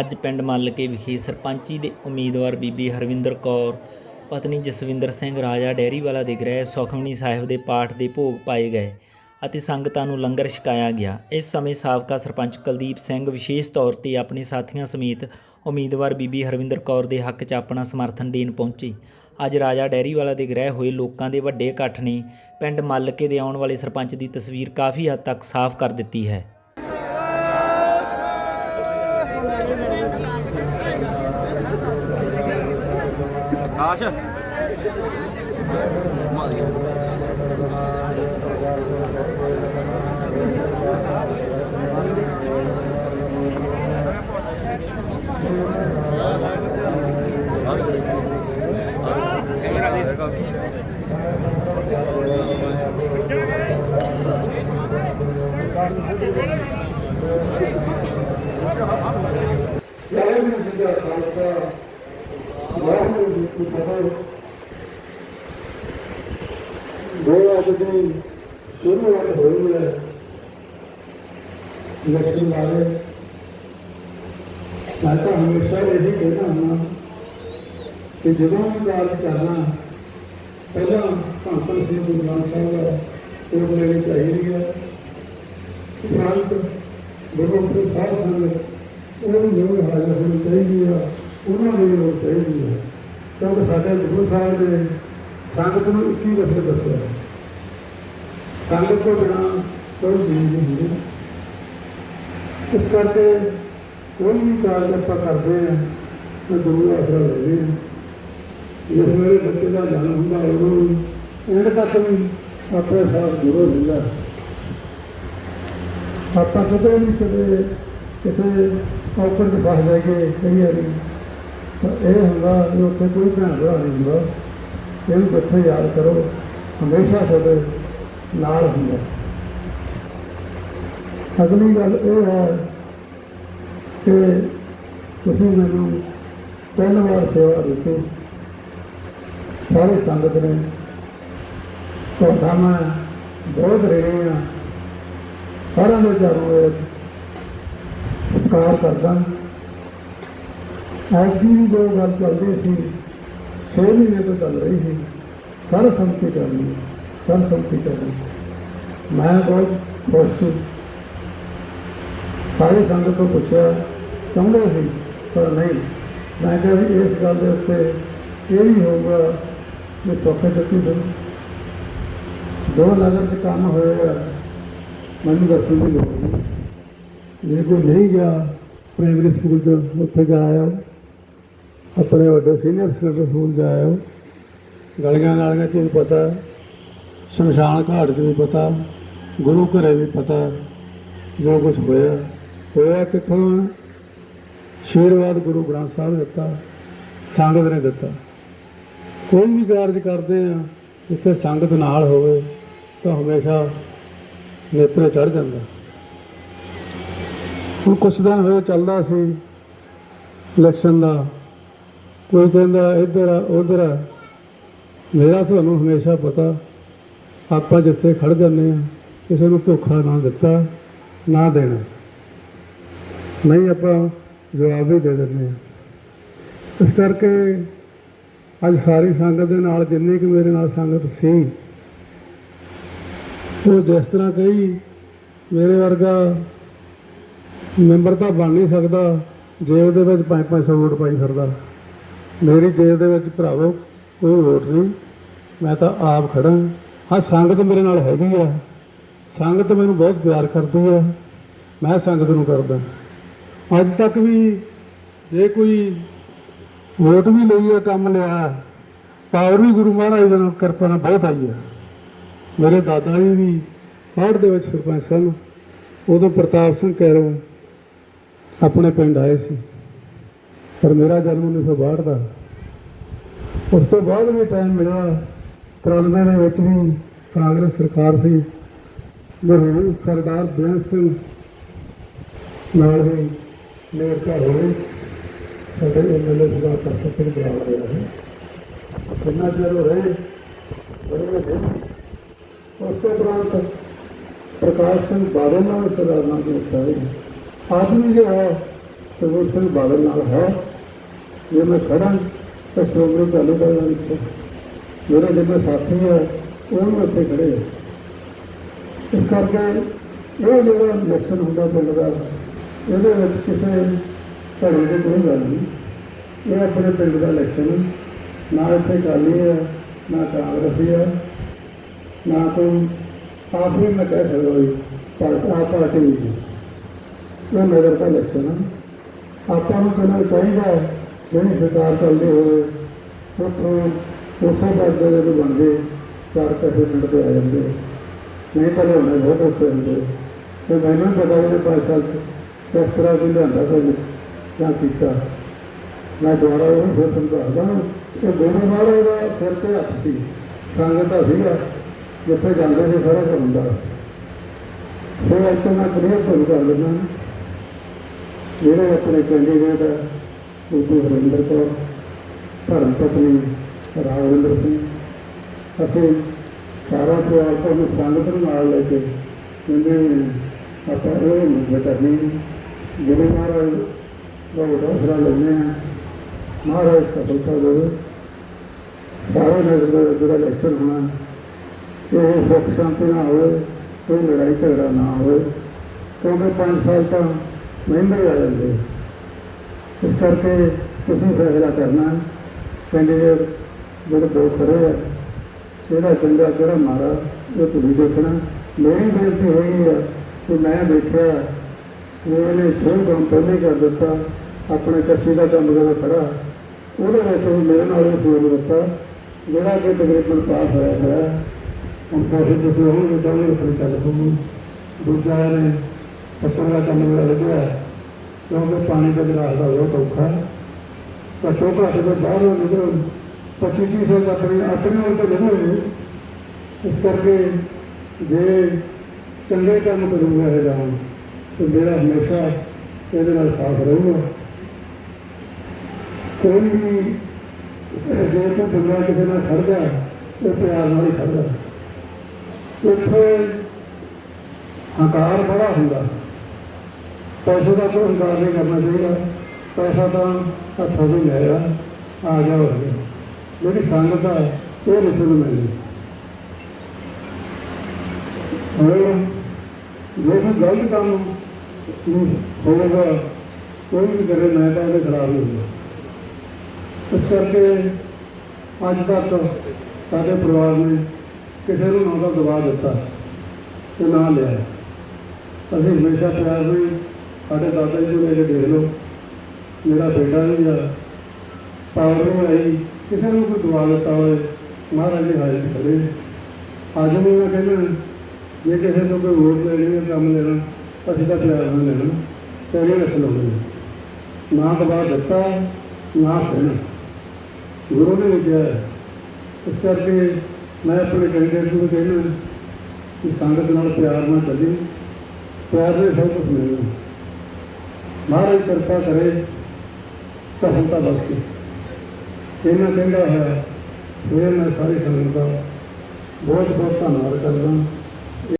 ਅੱਜ ਪਿੰਡ ਮੱਲਕੇ ਵਿਖੇ ਸਰਪੰਚੀ ਦੇ ਉਮੀਦਵਾਰ ਬੀਬੀ ਹਰਵਿੰਦਰ ਕੌਰ, ਪਤਨੀ ਜਸਵਿੰਦਰ ਸਿੰਘ ਰਾਜਾ ਡੈਰੀਵਾਲਾ ਦੇ ਗ੍ਰਹਿ ਸੁਖਮਨੀ ਸਾਹਿਬ ਦੇ ਪਾਠ ਦੇ ਭੋਗ ਪਾਏ ਗਏ ਅਤੇ ਸੰਗਤਾਂ ਨੂੰ ਲੰਗਰ ਛਕਾਇਆ ਗਿਆ। ਇਸ ਸਮੇਂ ਸਾਬਕਾ ਸਰਪੰਚ ਕੁਲਦੀਪ ਸਿੰਘ ਵਿਸ਼ੇਸ਼ ਤੌਰ ਤੇ ਆਪਣੇ ਸਾਥੀਆਂ ਸਮੇਤ ਉਮੀਦਵਾਰ ਬੀਬੀ ਹਰਵਿੰਦਰ ਕੌਰ ਦੇ ਹੱਕ 'ਚ ਆਪਣਾ ਸਮਰਥਨ ਦੇਣ ਪਹੁੰਚੇ। ਅੱਜ ਰਾਜਾ ਡੈਰੀਵਾਲਾ ਦੇ ਗ੍ਰਹਿ ਹੋਏ ਲੋਕਾਂ ਦੇ ਵੱਡੇ ਇਕੱਠ ਨੇ ਪਿੰਡ ਮੱਲਕੇ ਦੇ ਆਉਣ ਵਾਲੇ ਸਰਪੰਚ ਦੀ ਤਸਵੀਰ ਕਾਫੀ ਹੱਦ ਤੱਕ ਸਾਫ਼ ਕਰ ਦਿੱਤੀ ਹੈ। আছে ਦੋ ਅੱਜ ਦੀ ਹੋਈ ਹੈ ਇਲੈਕਸ਼ਨ ਵਾਲੇ। ਮੈਂ ਤਾਂ ਹਮੇਸ਼ਾ ਇਹ ਕਹਿੰਦਾ ਹਾਂ ਕਿ ਜਦੋਂ ਵੀ ਕਾਰਜ ਕਰਨਾ, ਪਹਿਲਾਂ ਭਾਂਪਨ ਸਿੰਘ ਗੁਰਨਾਮ ਸਾਹਿਬ ਦਾ ਉਹ ਲੈਣੀ ਚਾਹੀਦੀ ਹੈ। ਉਪਰੰਤ ਗੁਰੂ ਗ੍ਰੰਥ ਸਾਹਿਬ ਸੰਗਤ ਉਹਨਾਂ ਨੂੰ ਜੋ ਹਾਜ਼ਰ ਹੋਣੀ ਚਾਹੀਦੀ ਆ। ਉਹਨਾਂ ਨੂੰ ਲੋੜ ਚਾਹੀਦੀ ਹੈ ਕਿਉਂਕਿ ਸਾਡੇ ਗੁਰੂ ਸਾਹਿਬ ਨੇ ਸੰਗਤ ਨੂੰ ਇੱਕ ਹੀ ਰਸਤਾ ਦੱਸਿਆ। ਸੰਗਤ ਤੋਂ ਬਿਨਾਂ ਕੋਈ ਜੀਵ ਨਹੀਂ ਹੁੰਦੀ। ਇਸ ਕਰਕੇ ਕੋਈ ਵੀ ਕਾਰਜ ਆਪਾਂ ਕਰਦੇ ਹਾਂ ਤਾਂ ਗੁਰੂ ਆਸਰਾ ਲੈਂਦੇ ਹਾਂ ਜਿਸ ਵੇਲੇ ਬੱਚੇ ਦਾ ਜਨਮ ਹੁੰਦਾ ਉਦੋਂ ਐਂਡ ਤੱਕ ਵੀ ਆਪਣੇ ਸਾਥ ਗੁਰੂ ਹੁੰਦਾ ਆਪਾਂ ਕਦੇ ਵੀ ਕਦੇ ਕਿਸੇ ਔਕੜ ਚ ਫਸ ਜਾਈਏ, ਕਈ ਵਾਰੀ। ਤਾਂ ਇਹ ਹੁੰਦਾ ਵੀ ਉੱਥੇ ਕੋਈ ਭੈਣ ਭਰਾ ਨਹੀਂ ਹੁੰਦਾ। ਇਹਨੂੰ ਬੱਚੇ ਯਾਦ ਕਰੋ। ਹਮੇਸ਼ਾ ਤੁਹਾਡੇ ਨਾਲ ਹੁੰਦਾ ਅਗਲੀ ਗੱਲ ਇਹ ਹੈ ਕਿ ਤੁਸੀਂ ਮੈਨੂੰ ਪਹਿਲੀ ਵਾਰ ਸੇਵਾ ਦਿੱਤੀ। ਸਾਰੇ ਸੰਗਤ ਨੇ ਤੁਹਾਡਾ ਮੈਂ ਬਹੁਤ ਰਹੇ ਹਾਂ। ਸਾਰਿਆਂ ਦੇ ਚਾਰੋਂ ਵਿੱਚ ਸਤਿਕਾਰ ਕਰਦਾ ਅੱਜ ਦੀ ਵੀ ਜੋ ਗੱਲ ਚੱਲਦੀ ਸੀ, ਛੇ ਮਹੀਨੇ ਤੋਂ ਚੱਲ ਰਹੀ ਸੀ ਸਰਬ ਸੰਮਤੀ ਕਰਨੀ ਸਰਬ ਸੰਮਤੀ ਕਰਨੀ ਮੈਂ ਬਹੁਤ ਖੁਸ਼ ਸੀ ਸਾਰੇ ਸੰਗਤ ਤੋਂ ਪੁੱਛਿਆ, ਚਾਹੁੰਦੇ ਸੀ, ਪਰ ਨਹੀਂ। ਮੈਂ ਕਿਹਾ ਵੀ ਇਸ ਗੱਲ ਦੇ ਉੱਤੇ ਇਹ ਵੀ ਹੋਊਗਾ ਕਿ ਸੌਖੇ ਦਿੱਤੀ ਦੋ ਦੋ ਨਜ਼ਰ ਤੇ ਕੰਮ ਹੋਏਗਾ ਮੈਨੂੰ ਦੱਸਣ ਦੀ ਲੋੜ ਨਹੀਂ। ਜੇ ਕੋਈ ਨਹੀਂ ਗਿਆ ਪ੍ਰਾਇਮਰੀ ਸਕੂਲ ਚ ਉੱਥੇ ਜਾ ਆਇਆ ਆਪਣੇ ਵੱਡੇ ਸੀਨੀਅਰ ਸੈਕੰਡਰੀ ਸਕੂਲ ਜਾ ਗਲੀਆਂ ਨਾਲੀਆਂ ਚ ਪਤਾ ਸ਼ਮਸ਼ਾਨ ਘਾਟ ਚ ਵੀ ਪਤਾ, ਗੁਰੂ ਘਰੇ ਵੀ ਪਤਾ ਜੋ ਕੁਝ ਹੋਇਆ। ਹੋਇਆ ਕਿੱਥੋਂ? ਆ? ਆਸ਼ੀਰਵਾਦ ਗੁਰੂ ਗ੍ਰੰਥ ਸਾਹਿਬ ਨੇ ਦਿੱਤਾ, ਸੰਗਤ ਨੇ ਦਿੱਤਾ। ਕੋਈ ਵੀ ਕਾਰਜ ਕਰਦੇ ਆ, ਜਿੱਥੇ ਸੰਗਤ ਨਾਲ ਹੋਵੇ, ਤਾਂ ਹਮੇਸ਼ਾ ਨੇਤਰੇ ਚੜ ਜਾਂਦਾ। ਹੁਣ ਕੁਛ ਦਿਨ ਹੋਏ ਚੱਲਦਾ ਸੀ ਇਲੈਕਸ਼ਨ ਦਾ। ਕੋਈ ਕਹਿੰਦਾ, ਇੱਧਰ ਆ, ਉਧਰ ਆ। ਮੇਰਾ ਤੁਹਾਨੂੰ ਹਮੇਸ਼ਾ ਪਤਾ ਆਪਾਂ ਜਿੱਥੇ ਖੜ ਜਾਂਦੇ ਆ ਕਿਸੇ ਨੂੰ ਧੋਖਾ ਨਾ ਦਿੱਤਾ, ਨਾ ਦੇਣਾ। ਨਹੀਂ ਆਪਾਂ ਜਵਾਬ ਵੀ ਦੇ ਦਿੰਦੇ ਆ ਇਸ ਕਰਕੇ ਅੱਜ ਸਾਰੀ ਸੰਗਤ ਦੇ ਨਾਲ, ਜਿੰਨੀ ਕਿ ਮੇਰੇ ਨਾਲ ਸੰਗਤ ਸੀ, ਉਹ ਜਿਸ ਤਰ੍ਹਾਂ ਕਹੀ, ਮੇਰੇ ਵਰਗਾ ਮੈਂਬਰ ਤਾਂ ਬਣ ਨਹੀਂ ਸਕਦਾ ਜੇਬ ਦੇ ਵਿੱਚ 5-500 ਵੋਟ ਪਾਈ ਫਿਰਦਾ। ਮੇਰੀ ਜੇਬ ਦੇ ਵਿੱਚ ਭਰਾਵੋ, ਕੋਈ ਵੋਟ ਨਹੀਂ। ਮੈਂ ਤਾਂ ਆਪ ਖੜਾ ਹਾਂ, ਸੰਗਤ ਮੇਰੇ ਨਾਲ ਹੈਗੀ ਆ। ਸੰਗਤ ਮੈਨੂੰ ਬਹੁਤ ਪਿਆਰ ਕਰਦੀ ਆ। ਮੈਂ ਸੰਗਤ ਨੂੰ ਕਰਦਾ। ਅੱਜ ਤੱਕ ਵੀ ਜੇ ਕੋਈ ਵੋਟ ਵੀ ਲਈ ਆ, ਕੰਮ ਲਿਆ, ਪਾਵਰ ਵੀ ਗੁਰੂ ਮਹਾਰਾਜ ਦੇ ਨਾਲ ਕਿਰਪਾ ਨਾਲ ਬਹੁਤ ਆਈ ਆ। ਮੇਰੇ ਦਾਦਾ ਜੀ ਵੀ ਬਾੜ ਦੇ ਵਿੱਚ ਸਰਪੰਚ ਸਨ। ਉਦੋਂ ਪ੍ਰਤਾਪ ਸਿੰਘ ਕੈਰੋਂ ਆਪਣੇ ਪਿੰਡ ਆਏ ਸੀ। ਪਰ ਮੇਰਾ ਜਨਮ 1962 ਦਾ। ਉਸ ਤੋਂ ਬਾਅਦ ਵੀ ਟਾਈਮ ਮਿਲਿਆ। 93 ਦੇ ਵਿੱਚ ਵੀ ਕਾਂਗਰਸ ਸਰਕਾਰ ਸੀ ਮਰਹੂਮ ਸਰਦਾਰ ਬੇਅੰਤ ਸਿੰਘ ਨਾਲ ਵੀ ਮੇਰ ਘਰ ਹੋਏ। ਸਾਡੇ ਐਮਐਲਏ ਦਾ ਕਰਸਕ ਸਿੰਘ ਬਰਾਬਰ ਰਿਹਾ। ਹੈ ਕਿੰਨਾ ਚਿਰ ਹੋ ਰਹੇ, ਬੜੇ ਵੱਡੇ। ਉਸ ਤੋਂ ਉਪਰੰਤ ਪ੍ਰਕਾਸ਼ ਸਿੰਘ ਬਾਦਲ ਨਾਲ ਸਰਦਾਰ ਨਾਮ ਦੇ ਉੱਤੇ ਆਦਮੀ ਜੋ ਹੈ, ਸੁਖਬੀਰ ਸਿੰਘ ਬਾਦਲ ਨਾਲ ਹੈ। ਜੇ ਮੈਂ ਖੜਾ ਤਾਂ ਸ਼੍ਰੋਮਣੀ ਅਕਾਲੀ ਦਲ ਨਾਲ ਮੇਰੇ ਜਿਹੜੇ ਸਾਥੀ ਹੈ ਉਹ ਵੀ ਉੱਥੇ ਖੜੇ ਆ। ਇਸ ਕਰਕੇ ਇਹ ਜਿਹੜਾ ਇਲੈਕਸ਼ਨ ਹੁੰਦਾ ਪਿੰਡ ਦਾ, ਇਹਦੇ ਵਿੱਚ ਕਿਸੇ ਧੜੇ ਦੀ ਕੋਈ ਗੱਲ ਨਹੀਂ। ਇਹ ਆਪਣੇ ਪਿੰਡ ਦਾ ਇਲੈਕਸ਼ਨ ਹੈ। ਨਾ ਇੱਥੇ ਅਕਾਲੀ ਹੈ ਨਾ ਕਾਂਗਰਸੀ ਆ, ਨਾ ਕੋਈ ਆਖਰੀ ਮੈਂ ਕਹਿ ਸਕਦਾ ਵੀ ਪਾਰਟੀ ਆ ਪਾਰਟੀ ਨਹੀਂ ਇਹ ਨਗਰ ਦਾ ਇਲੈਕਸ਼ਨ ਹੈ ਆਪਾਂ ਨੂੰ ਕਿਹਨਾਂ ਚਾਹੀਦਾ ਜਿਹੜੀ ਸਰਕਾਰ ਚੱਲਦੀ ਹੋਵੇ, ਉੱਥੋਂ ਉਸੇ ਪਾਸੇ ਦੇ ਨੂੰ ਬਣਦੇ, ਚਾਰ ਪੈਸੇ ਪਿੰਡ ਤੇ ਆ ਜਾਂਦੇ। ਨਹੀਂ ਤਾਂ ਲਿਆਉਣੇ ਬਹੁਤ ਔਖੇ ਹੁੰਦੇ। ਤੇ ਮੈਨੂੰ ਨੀ ਪਤਾ ਇਹਨੇ ਪੰਜ ਸਾਲ ਚ ਕਿਸ ਤਰ੍ਹਾਂ ਵੀ ਲਿਆਂਦਾ ਕੋਈ ਜਾਂ ਕੀਤਾ। ਮੈਂ ਦੁਬਾਰਾ ਉਹ ਫਿਰ ਤੁਹਾਨੂੰ ਦੱਸਦਾ ਕਿ ਗੁਰੂ ਮਹਾਰਾਜ ਦਾ ਸਿਰ ਤੇ ਹੱਥ ਸੀ, ਸੰਗਤ ਦਾ ਸੀਗਾ। ਜਿੱਥੇ ਜਾਂਦੇ ਸੀ ਸਾਰਾ ਕੁਝ ਹੁੰਦਾ ਸੋ ਅੱਜ ਤੋਂ ਮੈਂ ਕਲੀਅਰ ਤੁਹਾਨੂੰ ਕਰ ਦਿੰਦਾ ਜਿਹੜੇ ਆਪਣੇ ਕੈਂਡੀਡੇਟ ਹੈ ਉਹ ਹਰਿੰਦਰ ਕੌਰ, ਧਰਮ ਪਤਨੀ ਰਾਜਵਿੰਦਰ ਸਿੰਘ ਅਸੀਂ ਸਾਰਾ ਪਰਿਵਾਰ ਤੋਂ ਸੰਗਤ ਨੂੰ ਨਾਲ ਲੈ ਕੇ ਕਹਿੰਦੇ ਆਪਾਂ ਇਹ ਨਹੀਂ ਕਰਨੀ ਗੁਰੂ ਮਹਾਰਾਜ ਦਾ ਉਦਾਸਰਾ ਲੈਂਦੇ ਹਾਂ ਮਹਾਰਾਜ ਸਫਲਤਾ ਦੇਵੇ। ਸਾਰੇ ਨਗਰ ਦਾ ਜਿਹੜਾ ਇਲੈਕਸ਼ਨ ਹੋਣਾ, ਇਹ ਸੁੱਖ ਸ਼ਾਂਤੀ ਨਾਲ ਹੋਵੇ ਕੋਈ ਲੜਾਈ ਝਗੜਾ ਨਾ ਹੋਵੇ। ਕਿਉਂਕਿ ਪੰਜ ਸਾਲ ਤਾਂ ਮਹਿੰਦੇ ਆ ਜਾਂਦੇ। ਇਸ ਕਰਕੇ ਤੁਸੀਂ ਫੈਸਲਾ ਕਰਨਾ ਹੈ। ਕੈਂਡੀਡੇਟ ਜਿਹੜੇ ਦੋ ਖੜੇ ਆ ਕਿਹੜਾ ਚੰਗਾ ਕਿਹੜਾ ਮਾਰਾ ਇਹ ਤੁਸੀਂ ਦੇਖਣਾ। ਮੇਰੀ ਬੇਨਤੀ ਹੋਈ ਹੈ ਕਿ ਮੈਂ ਦੇਖਿਆ ਕਿ ਇਹਨੇ ਸ਼ੁਰੂ ਕੰਮ ਪਹਿਲੇ ਕਰ ਦਿੱਤਾ, ਆਪਣੇ ਕੱਸੀ ਦਾ ਕੰਮ ਕਰਦਾ ਖੜਾ। ਉਹਦੇ ਵਿੱਚ ਉਹ ਮੇਰੇ ਨਾਲ ਉਹ ਸੋਚ ਦਿੱਤਾ, ਜਿਹੜਾ ਕਿ ਤਕਰੀਬਨ ਪਾਸ ਹੋਇਆ ਹੋਇਆ। ਹੁਣ ਕਾਫੀ ਤੁਸੀਂ ਉਹ ਵੀ ਤਾਂ ਨਹੀਂ ਫਿਰ ਚੱਲ ਪਊ ਦੂਜਾ ਨੇ ਪੱਤਰ ਦਾ ਕੰਮ ਮੇਰਾ ਲੱਗਿਆ ਕਿਉਂਕਿ ਪਾਣੀ ਦਾ ਗਲਾਸ ਦਾ ਬਹੁਤ ਔਖਾ ਹੈ। ਤਾਂ ਛੋਟਾ ਜਿਹਾ ਬਾਹਰ ਨਿਕਲ ਪੱਚੀ ਤੀਹ ਸਾਲ ਆਪਣੀ ਆਪਣੇ ਉੱਤੇ ਲੱਗੋ ਇਸ ਕਰਕੇ ਜੇ ਚੰਗੇ ਕੰਮ ਕਰੂੰਗਾ ਇਹ ਜਾਣ ਤੇ ਮੇਰਾ ਹਮੇਸ਼ਾ ਇਹਦੇ ਨਾਲ ਸਾਥ ਰਹੂਗਾ। ਕੋਈ ਵੀ ਜੇ ਕੋਈ ਬੰਦਾ ਕਿਸੇ ਨਾਲ ਖੜਦਾ, ਉਹ ਪਿਆਰ ਨਾਲ ਹੀ ਖੜਦਾ। ਉੱਥੇ ਹੰਕਾਰ ਬੜਾ ਹੁੰਦਾ। ਪੈਸੇ ਦਾ ਕੋਈ ਹੰਕਾਰ ਨਹੀਂ ਕਰਨਾ ਚਾਹੀਦਾ। ਪੈਸਾ ਤਾਂ ਹੱਥੋਂ ਹੀ ਲੈ ਆ ਆ ਜਾ ਹੋ ਗਿਆ ਜਿਹੜੀ ਸੰਗਤ ਆ ਉਹ ਨਹੀਂ ਤੁਹਾਨੂੰ ਮਿਲਦੀ ਹੋਰ, ਜੇ ਕੋਈ ਗਲਤ ਕੰਮ ਹੋਵੇਗਾ, ਕੋਈ ਵੀ ਕਰੇ, ਮੈਂ ਤਾਂ ਉਹਦੇ ਖਿਲਾਫ ਹੀ ਹੁੰਦਾ। ਇਸ ਕਰਕੇ ਅੱਜ ਤੱਕ ਸਾਡੇ ਪਰਿਵਾਰ ਨੇ ਕਿਸੇ ਨੂੰ ਨਾ ਦਾ ਦਬਾਅ ਦਿੱਤਾ ਤੇ ਨਾ ਲਿਆ। ਅਸੀਂ ਹਮੇਸ਼ਾ ਪਿਆਰ ਵੀ ਸਾਡੇ ਦਾਦਾ ਜੀ ਨੂੰ ਲੈ ਦੇਖ ਲਓ। ਮੇਰਾ ਬੇਟਾ ਵੀ ਆ, ਪਾਵਰ ਨੂੰ ਆਈ। ਕਿਸੇ ਨੂੰ ਕੋਈ ਦਬਾਅ ਦਿੱਤਾ ਹੋਵੇ ਮਹਾਰਾਜ ਜੀ ਹਾਜ਼ਰ ਖੜੇ ਅੱਜ ਵੀ ਮੈਂ ਕਹਿੰਦਾ ਜੇ ਕਿਸੇ ਨੂੰ ਕੋਈ ਵੋਟ ਲੈਣੀ ਹੈ ਕੰਮ ਲੈਣਾ ਅਸੀਂ ਤਾਂ ਪਿਆਰ ਨਾਲ ਲੈਣਾ ਪਹਿਲੇ ਰੱਖ ਲਵਾਂਗੇ ਨਾ ਦਬਾਅ ਦਿੱਤਾ ਨਾ ਸਹਿਣਾ ਗੁਰੂ ਨੇ ਵੀ ਕਿਹਾ ਹੈ। ਇਸ ਕਰਕੇ ਮੈਂ ਆਪਣੇ ਕੈਂਡੀਡੇਟ ਨੂੰ ਕਹਿੰਦਾ ਕਿ ਸੰਗਤ ਨਾਲ ਪਿਆਰ ਨਾਲ ਚੱਲੀ ਪਿਆਰ ਦੇ ਸਭ ਕੁਝ ਮਿਲਣਾ ਮਹਾਰਾਜ ਕਿਰਪਾ ਕਰੇ ਸਫਲਤਾ ਬਖਸ਼ੇ ਇਹਨਾਂ ਕਹਿੰਦਾ ਹੈ ਫਿਰ ਮੈਂ ਸਾਰੀ ਸੰਗਤ ਦਾ ਬਹੁਤ ਬਹੁਤ ਧੰਨਵਾਦ ਕਰਦਾ।